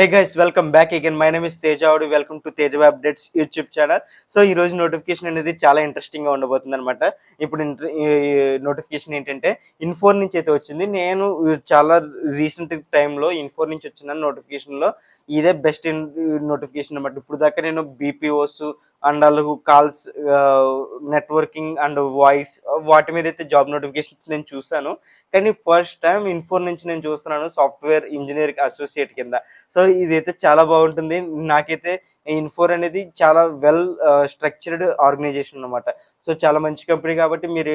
Hey guys welcome back again my name is తేజావుడు welcome to తేజవ updates YouTube channel so ఈ రోజు notification అనేది చాలా ఇంట్రెస్టింగ్గా ఉండబోతుంది అనమాట ఇప్పుడు నోటిఫికేషన్ ఏంటంటే ఇన్ఫోర్ నుంచి అయితే వచ్చింది. నేను చాలా రీసెంట్ టైంలో ఇన్ఫోర్ నుంచి వచ్చిన నోటిఫికేషన్లో ఇదే బెస్ట్ నోటిఫికేషన్ అనమాట ఇప్పుడు దాకా నేను బీపీఓస్ అండ్ అలాగే కాల్స్ నెట్వర్కింగ్ అండ్ వాయిస్ వాటి మీద అయితే జాబ్ నోటిఫికేషన్స్ నేను చూశాను. కానీ ఫస్ట్ టైం ఇన్ఫోర్ నుంచి నేను చూస్తున్నాను సాఫ్ట్వేర్ ఇంజనీరింగ్ అసోసియేట్ కింద. సో ఇదైతే చాలా బాగుంటుంది. నాకైతే ఇన్ఫోర్ అనేది చాలా వెల్ స్ట్రక్చర్డ్ ఆర్గనైజేషన్ అనమాట సో చాలా మంచి కంపెనీ కాబట్టి మీరు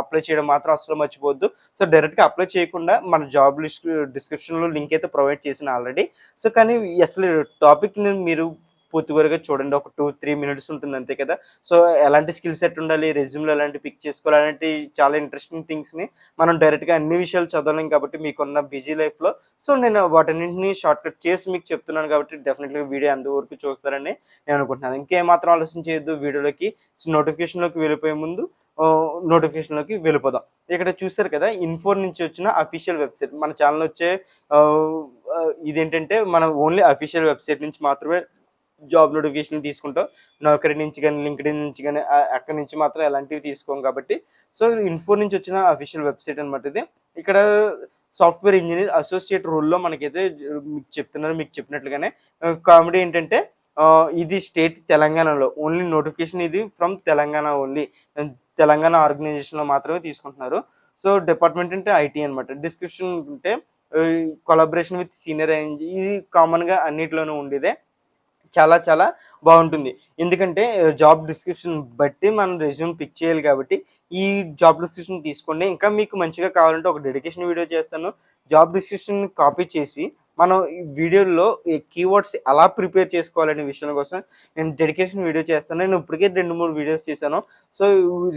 అప్లై చేయడం మాత్రం అసలు మర్చిపోవద్దు. సో డైరెక్ట్గా అప్లై చేయకుండా మన జాబ్ లిస్ట్ డిస్క్రిప్షన్లో లింక్ అయితే ప్రొవైడ్ చేసిన ఆల్రెడీ. సో కానీ అసలు టాపిక్ మీరు పూర్తిగా చూడండి. ఒక టూ త్రీ మినిట్స్ ఉంటుంది అంతే కదా. సో ఎలాంటి స్కిల్ సెట్ ఉండాలి? రెజ్యూమ్లో ఎలాంటి పిక్ చేసుకోవాలి? అలాంటి చాలా ఇంట్రెస్టింగ్ థింగ్స్ని మనం డైరెక్ట్గా అన్ని విషయాలు చదవలేం కాబట్టి మీకున్న బిజీ లైఫ్లో సో నేను వాటన్నింటిని షార్ట్ కట్ చేసి మీకు చెప్తున్నాను కాబట్టి డెఫినెట్గా వీడియో అందువరకు చూస్తారని నేను అనుకుంటున్నాను. ఇంకేమాత్రం ఆలోచన చేయొద్దు. వీడియోలోకి నోటిఫికేషన్లోకి వెళ్ళిపోయే ముందు నోటిఫికేషన్లోకి వెళ్ళిపోదాం. ఇక్కడ చూస్తారు కదా ఇన్ఫోర్ నుంచి వచ్చిన అఫీషియల్ వెబ్సైట్ మన ఛానల్ వచ్చే ఇదేంటంటే మనం ఓన్లీ అఫీషియల్ వెబ్సైట్ నుంచి మాత్రమే జాబ్ నోటిఫికేషన్ తీసుకుంటాం నౌకరీ నుంచి కానీ లింక్డ్ఇన్ నుంచి కానీ అక్కడి నుంచి మాత్రం ఎలాంటివి తీసుకోం కాబట్టి. సో ఇన్ఫో నుంచి వచ్చిన అఫీషియల్ వెబ్సైట్ అనమాట ఇది. ఇక్కడ సాఫ్ట్వేర్ ఇంజనీర్ అసోసియేట్ రోల్లో మనకైతే మీకు చెప్తున్నారు మీకు చెప్పినట్లుగానే. కామెడీ ఏంటంటే ఇది స్టేట్ తెలంగాణలో ఓన్లీ నోటిఫికేషన్ ఇది ఫ్రమ్ తెలంగాణ ఓన్లీ తెలంగాణ ఆర్గనైజేషన్లో మాత్రమే తీసుకుంటున్నారు. సో డిపార్ట్మెంట్ అంటే ఐటీ అనమాట డిస్క్రిప్షన్ ఉంటే కొలాబరేషన్ విత్ సీనియర్ ఇది కామన్గా అన్నిటిలోనూ ఉండేదే. చాలా చాలా బాగుంటుంది. ఎందుకంటే జాబ్ డిస్క్రిప్షన్ బట్టి మనం రెజ్యూమ్ పిక్ చేయాలి కాబట్టి ఈ జాబ్ డిస్క్రిప్షన్ తీసుకోండి. ఇంకా మీకు మంచిగా కావాలంటే ఒక డెడికేషన్ వీడియో చేస్తాను. జాబ్ డిస్క్రిప్షన్ కాపీ చేసి మనం ఈ వీడియోలో ఈ కీవర్డ్స్ ఎలా ప్రిపేర్ చేసుకోవాలనే విషయం కోసం నేను డెడికేషన్ వీడియో చేస్తాను. నేను ఇప్పటికే రెండు మూడు వీడియోస్ చేశాను సో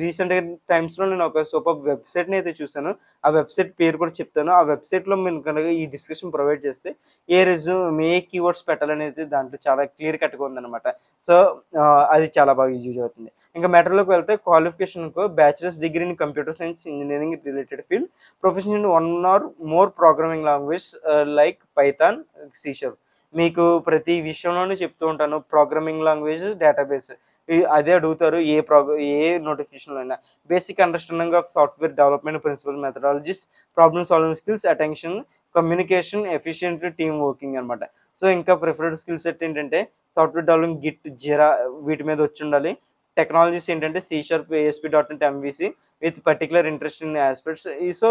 రీసెంట్ టైమ్స్లో నేను ఒక సూపర్ వెబ్సైట్ని అయితే చూశాను. ఆ వెబ్సైట్ పేరు కూడా చెప్తాను. ఆ వెబ్సైట్లో మీరు కనుక ఈ డిస్కషన్ ప్రొవైడ్ చేస్తే ఏ రెజ్యూమ్ ఏ కీవర్డ్స్ పెట్టాలనేది దాంట్లో చాలా క్లియర్ కట్గా ఉందన్నమాట. సో అది చాలా బాగా యూజ్ అవుతుంది. ఇంకా మ్యాటర్లోకి వెళ్తే క్వాలిఫికేషన్కు bachelors degree in computer science engineering related field profession one or more programming language like Python C sharp మీకు ప్రతి విషయంలోనూ చెప్తూ ఉంటాను ప్రోగ్రామింగ్ లాంగ్వేజ్ డేటాబేస్ అదే అడుగుతారు ఏ ప్రోగ్రా ఏ నోటిఫికేషన్లో అయినా. Basic understanding of software development principle methodologies problem solving skills attention communication efficient team working అనమాట సో ఇంకా ప్రిఫర్డ్ స్కిల్ సెట్ ఏంటంటే సాఫ్ట్వేర్ డెవలపింగ్ గిట్ జిరా వీటి మీద వచ్చి ఉండాలి. టెక్నాలజీస్ ఏంటంటే C sharp ASP dot net MVC with particular interest in aspects so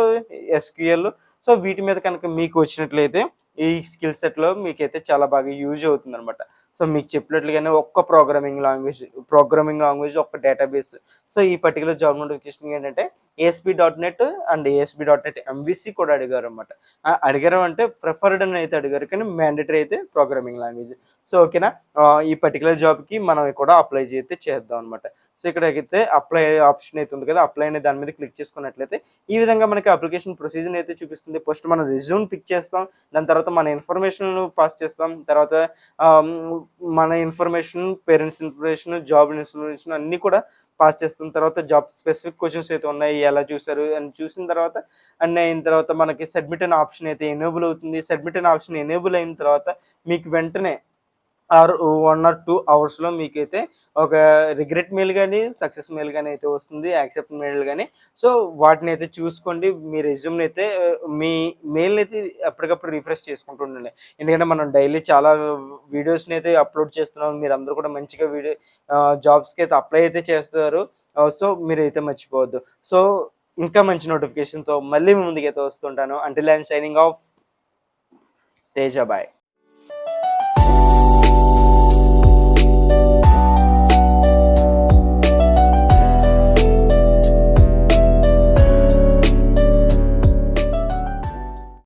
SQL so వీటి మీద కనుక మీకు వచ్చినట్లయితే ఈ స్కిల్ సెట్లో మీకైతే చాలా బాగా యూజ్ అవుతుంది అనమాట సో మీకు చెప్పినట్లుగానే ఒక్క ప్రోగ్రామింగ్ లాంగ్వేజ్ ప్రోగ్రామింగ్ లాంగ్వేజ్ ఒక్క డేటాబేస్ సో ఈ పర్టికులర్ జాబ్ నోటిఫికేషన్ ఏంటంటే ASP dot net and ASP dot net MVC కూడా అడిగారు అనమాట అడిగారు అంటే ప్రిఫర్డ్ అని అయితే అడిగారు కానీ మ్యాండేటరీ అయితే ప్రోగ్రామింగ్ లాంగ్వేజ్ సో ఓకేనా? ఈ పర్టికులర్ జాబ్కి మనం కూడా అప్లై చేస్తే చేద్దాం అనమాట సో ఇక్కడ అయితే అప్లై ఆప్షన్ అయితే ఉంది కదా అప్లై అనే దాని మీద క్లిక్ చేసుకున్నట్లయితే ఈ విధంగా మనకి అప్లికేషన్ ప్రొసీజర్ అయితే చూపిస్తుంది. ఫస్ట్ మనం రెజ్యూమ్ పిక్ చేస్తాం దాని తర్వాత మన ఇన్ఫర్మేషన్ పాస్ చేస్తాం తర్వాత మన information parents information job information అన్నీ కూడా పాస్ చేస్తున్న తర్వాత జాబ్ స్పెసిఫిక్ క్వశ్చన్స్ అయితే ఉన్నాయి. ఎలా చూసారు అని చూసిన తర్వాత అన్నీ అయిన తర్వాత మనకి సబ్మిట్ అనే ఆప్షన్ అయితే ఎనేబుల్ అవుతుంది. సబ్మిట్ అనే ఆప్షన్ ఎనేబుల్ అయిన తర్వాత మీకు వెంటనే ఆర్ వన్ ఆర్ టూ అవర్స్లో మీకైతే ఒక రిగ్రెట్ మెయిల్ కానీ సక్సెస్ మెయిల్ కానీ అయితే వస్తుంది యాక్సెప్ట్ మెయిల్ కానీ సో వాటిని అయితే చూసుకోండి మీ రెజ్యూమ్ని అయితే మీ మెయిల్ని అయితే ఎప్పటికప్పుడు రిఫ్రెష్ చేసుకుంటూ ఉండండి. ఎందుకంటే మనం డైలీ చాలా వీడియోస్ని అయితే అప్లోడ్ చేస్తున్నాం మీరు అందరూ కూడా మంచిగా వీడియో జాబ్స్కి అయితే అప్లై అయితే చేస్తారు. సో మీరు అయితే మర్చిపోవద్దు. సో ఇంకా మంచి నోటిఫికేషన్తో మళ్ళీ ముందుకైతే వస్తుంటాను. Until and signing off Teja bye